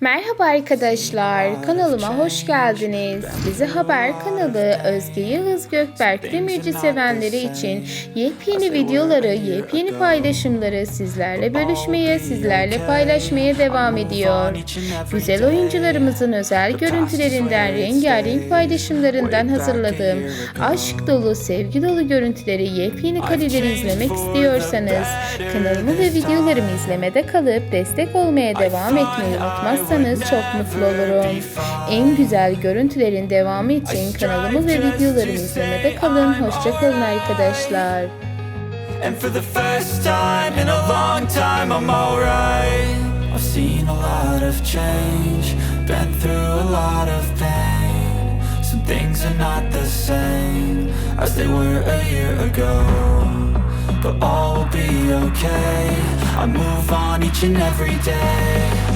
Merhaba arkadaşlar, kanalıma hoş geldiniz. Bizi Haber kanalı Özge Yıldız Gökberk Demirci sevenleri için yepyeni videoları, yepyeni paylaşımları sizlerle bölüşmeye, sizlerle paylaşmaya devam ediyor. Güzel oyuncularımızın özel görüntülerinden, rengarenk paylaşımlarından hazırladığım aşk dolu, sevgi dolu görüntüleri, yepyeni kareleri izlemek istiyorsanız kanalımı ve videolarımı izlemede kalıp destek olmaya devam etmeyi unutmazsanız çok mutlu olurum. En güzel görüntülerin devamı için kanalımı ve videolarımı izlemede kalın. Hoşçakalın arkadaşlar. And for the first time in a long time, I'm alright. I've seen a lot of change, been through a lot of pain. Some things are not the same as they were a year ago. But all will be okay. I move on each and every day.